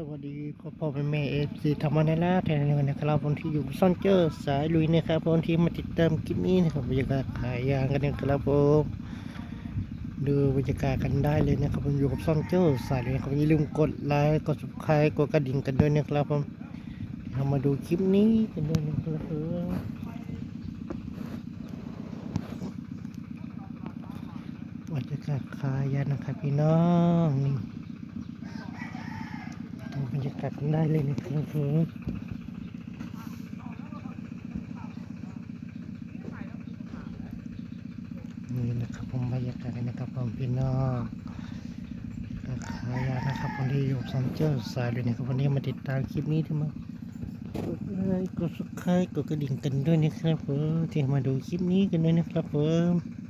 สวัสดีพ่อพ่อแม่แม่เอฟซีธรรมนาลาแทนเลยนะครับผมที่อยู่ซ่อนเจอร์สายลุยนะครับผมที่มาติดตามคลิปนี้นะครับบรรยากาศขายยางกันนะครับผมดูบรรยากาศกันได้เลยนะครับผมอยู่กับซ่อนเจอร์สายเลยนะครับอย่าลืมกดไลค์กดซับสไครต์กดกระดิ่งกันด้วยนะครับผมเรามาดูคลิปนี้กันด้วยนะครับผมบรรยากาศขายยางนะครับพี่น้องนี่ รรยากาศกันได้เลยนะครับผมนี่นะครับผมบรรยากาศนะครับผมพี่น้องขายานะครับวันนี้อยู่ซันเจอร์สายเลยนะครับวันนี้มาติดตามคลิปนี้ที่มากดไลค์กดซับสไครต์กดกระดิ่งกันด้วยนะครับผมที่มาดูคลิปนี้กันด้วยนะครับผม